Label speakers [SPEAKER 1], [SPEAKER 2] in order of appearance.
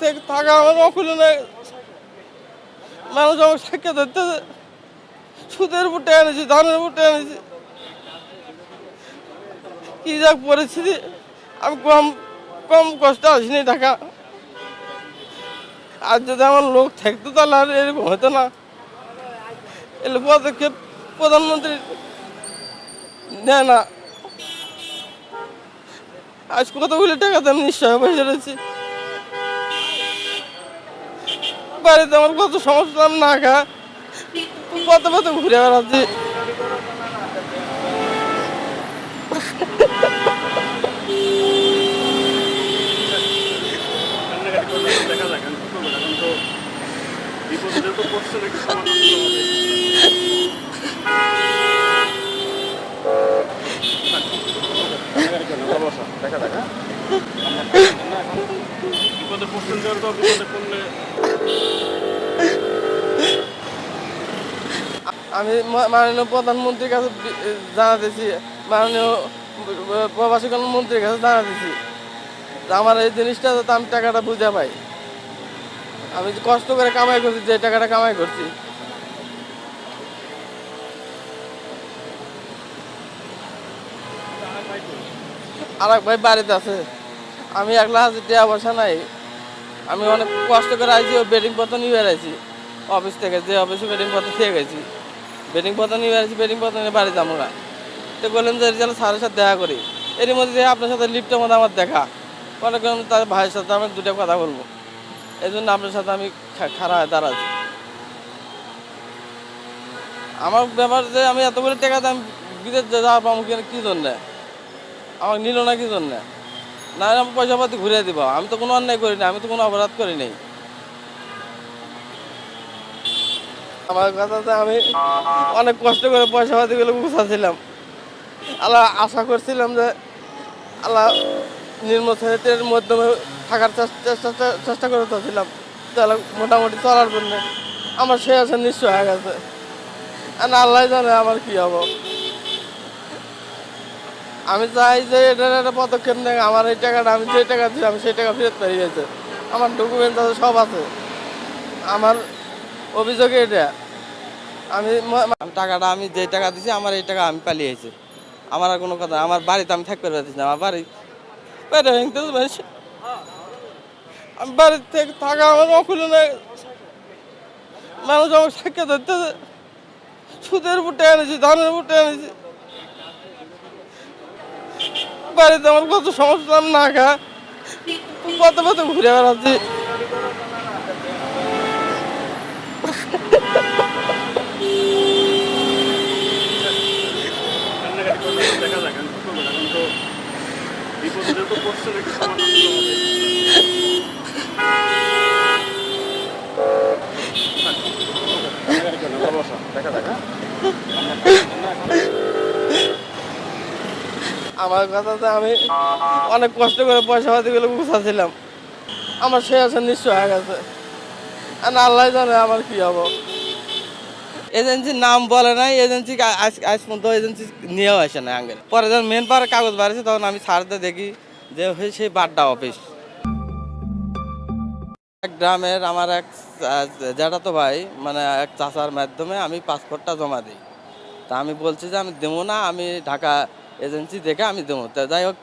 [SPEAKER 1] থেকে আমার অকুল মানুষ আমার সাক্ষাৎ ধরতে সুদের বুটে এনেছি, ধানের বুটে এনেছি। কি যাক পরিস্থিতি আমি কম কম কষ্ট আসিনি টাকা। আর যদি আমার লোক থাকতো তাহলে আর এরকম হতো না। এলে পদক্ষেপ প্রধানমন্ত্রী নেয় না। আজ কতগুলি টাকা তো আমি নিশ্চয় বসে রয়েছি। বাড়িতে আমার কত সমস্যা না খা কত কত ঘুরে বেড়াচ্ছি।
[SPEAKER 2] দেখা তো দেখা বিপদে পড়ছেন যেহেতু বিপদে পড়লে
[SPEAKER 1] আমি মাননীয় প্রধানমন্ত্রীর কাছে জানাতেছি, মাননীয় প্রবাসী মন্ত্রীর কাছে জানাতেছি আমার এই জিনিসটা যাতে আমি টাকাটা বুঝে পাই। আমি কষ্ট করে কামাই করছি, যে টাকাটা কামাই করছি। আর এক ভাই বাড়িতে আছে। আমি একলা হাজার টাকা পয়সা নাই। আমি অনেক কষ্ট করে আইছি, ও বেডিং পত্র নিয়ে বেড়াইছি অফিস থেকে যে অফিসে বেডিং পত্র থেকে গেছি। বেডিং পত্র নিয়ে বেড়াইছি বেডিং পত্র নিয়ে বাড়ি যাব না। তো বললাম যে রিজাল্ট স্যারের সাথে দেখা করি। এর মধ্যে দিয়ে আপনার সাথে লিফটের মধ্যে আমার দেখা। মনে করলাম তার ভাইয়ের সাথে আমি দুটো কথা বলব। এই জন্য আপনার সাথে আমি খা- খাড়া হয়ে দাঁড়াচ্ছি আমার ব্যাপার যে, আমি এতগুলো টাকা দাম বিদেশ যাওয়ার পাবো কি কী জন্যে? আমাকে নিল না কি জন্য? না আমি পয়সা পাতি ঘুরে দিব। আমি তো কোনো অন্যায় করিনি, আমি তো কোনো অপরাধ করি নাই আমার কথাতে আমি অনেক কষ্ট করে পয়সা পাতিগুলো গুছাছিলাম। আল্লাহ আশা করছিলাম যে আল্লাহ নির্মসের মাধ্যমে থাকার চেষ্টা চেষ্টা করে চাচ্ছিলাম তাহলে মোটামুটি চলার জন্য আমার সে আছে নিশ্চয় হয়ে গেছে। আর আল্লাহ জানে আমার কি হব আমি চাই যে এটার একটা পদক্ষেপ নেই, আমার এই টাকাটা, আমি যে টাকা দিই আমি সেই টাকা ফেরত পেয়ে গেছে। আমার ডকুমেন্ট আছে, সব আছে। আমার অভিযোগ এটা। আমি টাকাটা, আমি যে টাকা দিছি, আমার এই টাকা আমি পালিয়েছি। আমার আর কোনো কথা আমার বাড়িতে আমি থাকতে পারতেছি না, আমার বাড়ি বাইরে ভেঙতে আমি বাড়ির থেকে থাকা আমার অকুল মানুষ আমার সাক্ষাৎ সুদের বুটে এনেছি, ধানের বুটে এনেছি। বাড়িতে আমার কত সমস্যা না খা। কত কত ঘুরে বেড়াচ্ছি।
[SPEAKER 2] দেখা যাক তো যেহেতু পড়ছেন একটু সমাধান করতে হবে কান্নাকাটি করলে না, বসা, দেখা যাক, হ্যাঁ? না, এখন
[SPEAKER 1] আমার কথাতে আমি অনেক কষ্ট করে পয়সা পাতিগুলো গুছাছিলাম। আমার সে আছে, নিশ্চয় হয়ে গেছে। আর আল্লাহ জানে আমার কি হব। এজেন্সির নাম বলে নাই, এজেন্সি আজ পর্যন্ত এজেন্সি নিয়েও আসে না আঙ্গেল। পরে যখন মেন পাওয়ার কাগজ বাড়ছে তখন আমি ছাড়তে দেখি যে হয়ে সেই বাড্ডা অফিস এক গ্রামের আমার এক জ্যাঠাতো ভাই মানে এক চাচার মাধ্যমে আমি পাসপোর্টটা জমা দিই। তা আমি বলছি যে আমি দেবো না, আমি ঢাকা এজেন্সি থেকে আমি দেবো। তা যাই হোক